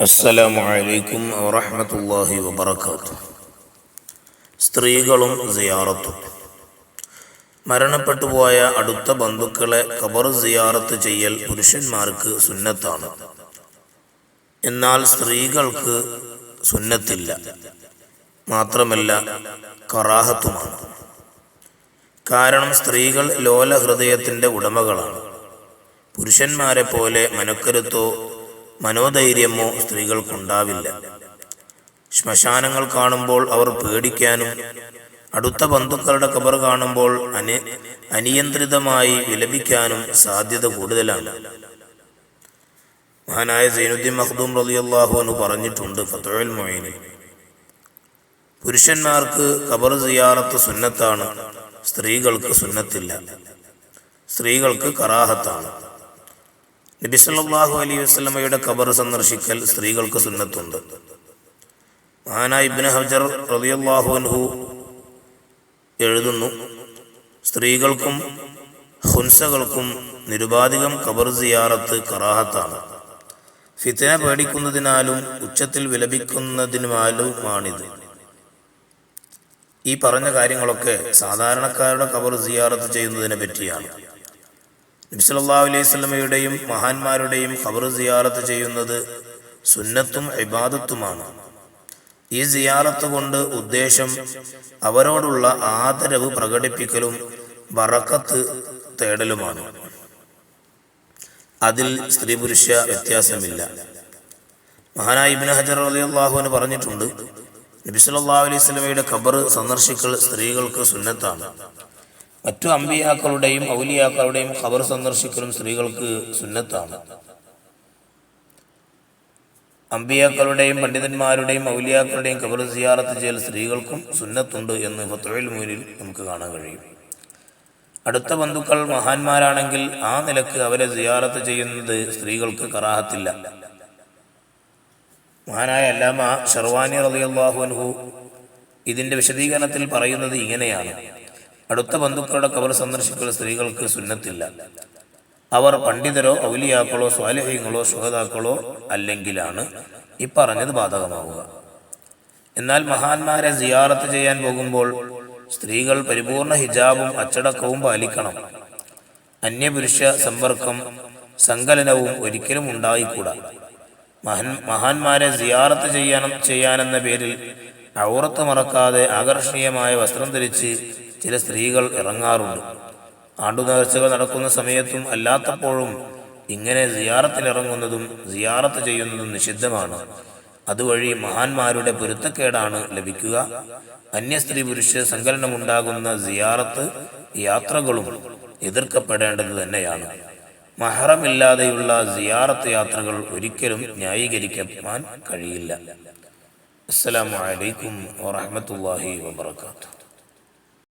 അസ്സലാമു അലൈക്കും വറഹ്മത്തുള്ളാഹി വബറകാതുഹു. സ്ത്രീകളും സിയാറത്തും. മരണപ്പെട്ടു പോയ അടുത്ത ബന്ധുക്കളെ ഖബർ സിയാറത്ത് ചെയ്യൽ പുരുഷന്മാർക്ക് സുന്നത്താണ്. എന്നാൽ സ്ത്രീകൾക്ക് സുന്നത്തില്ല. മാത്രമല്ല കറാഹത്തുമാണ്. കാരണം സ്ത്രീകൾ ലോല ഹൃദയത്തിന്റെ ഉടമകളാണ്. പുരുഷന്മാരെ പോലെ മനക്കരുത്തോ മനോധൈര്യമോ സ്ത്രീകൾക്കുണ്ടാവില്ല. ശ്മശാനങ്ങൾ കാണുമ്പോൾ അവർ പേടിക്കാനും അടുത്ത ബന്ധുക്കളുടെ കബർ കാണുമ്പോൾ അനി അനിയന്ത്രിതമായി വിലപിക്കാനും സാധ്യത കൂടുതലാണ്. മഹാനായ സൈനുദ്ദീൻ മഖ്ദൂം റളിയല്ലാഹു എന്ന് പറഞ്ഞിട്ടുണ്ട് ഫത്തുൽ മൊയ്നി പുരുഷന്മാർക്ക് കബർ സിയാറത്ത് സുന്നത്താണ് സ്ത്രീകൾക്ക് സുന്നത്തില്ല. സ്ത്രീകൾക്ക് കറാഹത്താണ്. നബി സല്ലല്ലാഹു വസ്ലമയുടെ ഖബർ സന്ദർശിക്കൽ സ്ത്രീകൾക്ക് സുന്നത്തുണ്ട്. മഹാനായ ഇബ്നു ഹജർ റളിയല്ലാഹു അൻഹു എഴുതുന്നു സ്ത്രീകൾക്കും ഹുൻസകൾക്കും നിരുപാധികം ഖബർ സിയാറത്ത് കറാഹത്താണ്. ഫിത്തന പേടിക്കുന്നതിനാലും ഉച്ചത്തിൽ വിലപിക്കുന്നതിനാലുമാണിത് ഈ പറഞ്ഞ കാര്യങ്ങളൊക്കെ സാധാരണക്കാരുടെ ഖബർ സിയാറത്ത് ചെയ്യുന്നതിനെ പറ്റിയാണ്. നബ്സല്ലാ അലൈഹി മഹാന്മാരുടെയും ഖബർ സിയാറത്ത് ചെയ്യുന്നത് സുന്നത്തും ഇബാദത്തുമാണ്. ഈ സിയാറത്ത് കൊണ്ട് ഉദ്ദേശം അവരോടുള്ള ആദരവ് പ്രകടിപ്പിക്കലും ബറക്കത്ത് തേടലുമാണ്. അതിൽ സ്ത്രീ പുരുഷ വ്യത്യാസമില്ല. മഹാനായ ഇബിൻ ഹജർ അലിയാഹുവിന് പറഞ്ഞിട്ടുണ്ട് നബിസ്വല്ലാ അലൈഹി സ്വലമയുടെ ഖബർ സന്ദർശിക്കൽ സ്ത്രീകൾക്ക് സുന്നത്താണ്. മറ്റു അമ്പിയാക്കളുടെയും ഔലിയാക്കളുടെയും ഖബർ സന്ദർശിക്കലും സ്ത്രീകൾക്ക് സുന്നത്താണ്. അമ്പിയാക്കളുടെയും പണ്ഡിതന്മാരുടെയും ഔലിയാക്കളുടെയും ഖബർ സിയാറത്ത് ചെയ്യൽ സ്ത്രീകൾക്കും സുന്നത്തുണ്ട് എന്ന് ഫത്തുൽ മൂലിൽ നമുക്ക് കാണാൻ കഴിയും. അടുത്ത ബന്ധുക്കൾ മഹാന്മാരാണെങ്കിൽ ആ നിലയ്ക്ക് അവരെ സിയാറത്ത് ചെയ്യുന്നത് സ്ത്രീകൾക്ക് കറാഹത്തില്ല. മഹാനായ അല്ലാമ ഷർവാനി റളിയല്ലാഹു അൻഹു ഇതിന്റെ വിശദീകരണത്തിൽ പറയുന്നത് ഇങ്ങനെയാണ്. അടുത്ത ബന്ധുക്കളുടെ കബർ സന്ദർശിക്കുന്ന സ്ത്രീകൾക്ക് സുന്നത്തില്ല. അവർ പണ്ഡിതരോ ഔലിയാക്കളോ സ്വാലഹ്യങ്ങളോ സുഹതാക്കളോ അല്ലെങ്കിലാണ് ഈ പറഞ്ഞത് ബാധകമാവുക. എന്നാൽ മഹാന്മാരെ സിയാറത്ത് ചെയ്യാൻ പോകുമ്പോൾ സ്ത്രീകൾ പരിപൂർണ ഹിജാബും അച്ചടക്കവും പാലിക്കണം. അന്യപുരുഷ സമ്പർക്കം സങ്കലനവും ഒരിക്കലും ഉണ്ടായിക്കൂടാ. മഹാൻ മഹാന്മാരെ സിയാറത്ത് ചെയ്യാനും ചെയ്യാനെന്ന പേരിൽ ഔറത്ത് മറക്കാതെ ആകർഷണീയമായ വസ്ത്രം ധരിച്ച് ചില സ്ത്രീകൾ ഇറങ്ങാറുണ്ട്. ആണ്ടുനേർച്ചകൾ നടക്കുന്ന സമയത്തും അല്ലാത്തപ്പോഴും ഇങ്ങനെ സിയാറത്തിൽ ഇറങ്ങുന്നതും സിയാറത്ത് ചെയ്യുന്നതും നിഷിദ്ധമാണ്. അതുവഴി മഹാന്മാരുടെ പൊരുത്തക്കേടാണ് ലഭിക്കുക. അന്യ സ്ത്രീ പുരുഷ സങ്കലനമുണ്ടാകുന്ന സിയാറത്ത് യാത്രകളും എതിർക്കപ്പെടേണ്ടത് തന്നെയാണ്. മഹറമില്ലാതെയുള്ള സിയാറത്ത് യാത്രകൾ ഒരിക്കലും ന്യായീകരിക്കാൻ കഴിയില്ല. അസ്സലാമു അലൈക്കും വറഹ്മത്തുള്ളാഹി വബറകാതുഹു.